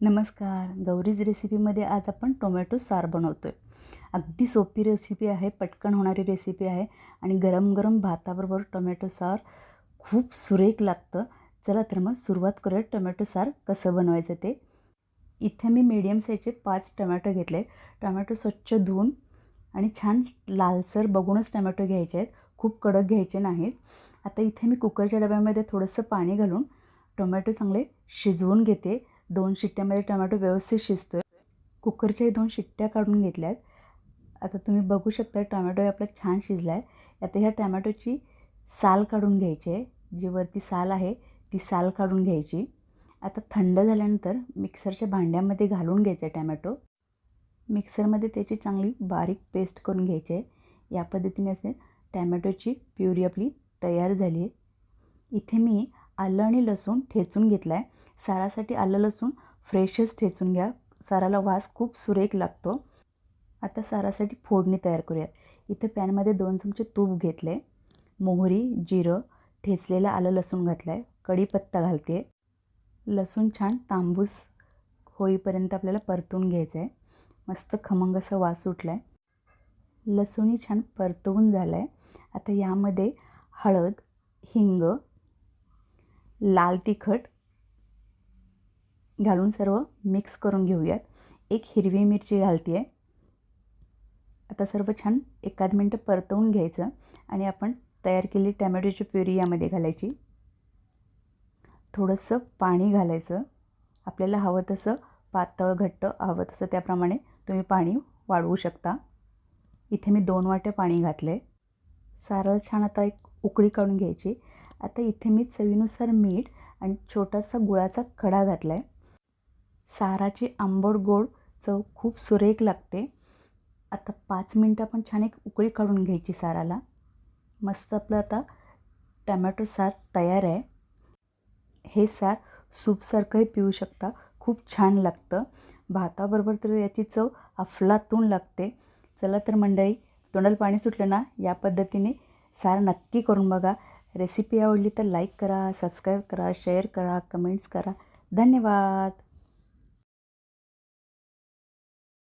नमस्कार. गौरीज रेसिपीमध्ये आज आपण टोमॅटो सार बनवतो आहे अगदी सोपी रेसिपी आहे पटकन होणारी रेसिपी आहे आणि गरम गरम भाताबरोबर टोमॅटो सार खूप सुरेख लागतं. चला तर मग सुरुवात करूया टोमॅटो सार कसं बनवायचं ते. इथे मी मीडियम साईजचे पाच टोमॅटो घेतले. टोमॅटो स्वच्छ धुवून आणि छान लालसर बघूनच टोमॅटो घ्यायचे आहेत. खूप कडक घ्यायचे नाहीत. आता इथे मी कुकरच्या डब्यामध्ये थोडंसं पाणी घालून टोमॅटो चांगले शिजवून घेते. दोन शिट्ट्यामध्ये टोमॅटो व्यवस्थित शिजतो आहे कुकरच्याही दोन शिट्ट्या काढून घेतल्या आहेत आता तुम्ही बघू शकता टोमॅटो आपला छान शिजला आहे आता ह्या टोमॅटोची साल काढून घ्यायची आहे. जी वरती साल आहे ती साल काढून घ्यायची. आता थंड झाल्यानंतर मिक्सरच्या भांड्यामध्ये घालून घ्यायचं आहे टॅमॅटो. मिक्सरमध्ये त्याची चांगली बारीक पेस्ट करून घ्यायची आहे. या पद्धतीने असेल टॅमॅटोची प्युरी आपली तयार झाली आहे. इथे मी आलं आणि लसूण ठेचून घेतला आहे सारासाठी आलं लसूण फ्रेशच ठेचून घ्या. साराला वास खूप सुरेख लागतो. आता सारासाठी फोडणी तयार करूयात. इथं पॅनमध्ये दोन चमचे तूप घेतले. मोहरी जिरं ठेचलेलं आलं लसूण घातलं आहे कढीपत्ता घालते लसूण छान तांबूस होईपर्यंत आपल्याला परतून घ्यायचं आहे मस्त खमंग असा वास सुटला आहे लसूणही छान परतवून झालं आहे आता यामध्ये हळद हिंग लाल तिखट घालून सर्व मिक्स करून घेऊयात. एक हिरवी मिरची घालते आहे आता सर्व छान एखाद मिनटं परतवून घ्यायचं आणि आपण तयार केली टॅमॅटोची प्युरी यामध्ये घालायची. थोडंसं पाणी घालायचं. आपल्याला हवं तसं पातळ घट्ट हवं तसं त्याप्रमाणे तुम्ही पाणी वाढवू शकता. इथे मी दोन वाट्या पाणी घातलं आहे सारळ छान आता एक उकळी काढून घ्यायची. आता इथे मी चवीनुसार मीठ आणि छोटासा गुळाचा खडा घातला आहे साराची आंबट गोड चव खूप सुरेख लागते. आता पाच मिनटं आपण छान एक उकळी काढून घ्यायची साराला. मस्त आपलं आता टमॅटो सार तयार आहे. हे सार सूपसारखंही पिऊ शकता. खूप छान लागतं. भाताबरोबर तर याची चव अफलातून लागते. चला तर मंडळी तोंडाला पाणी सुटलं ना या पद्धतीने सार नक्की करून बघा. रेसिपी आवडली तर लाईक करा सबस्क्राईब करा शेअर करा कमेंट्स करा. धन्यवाद!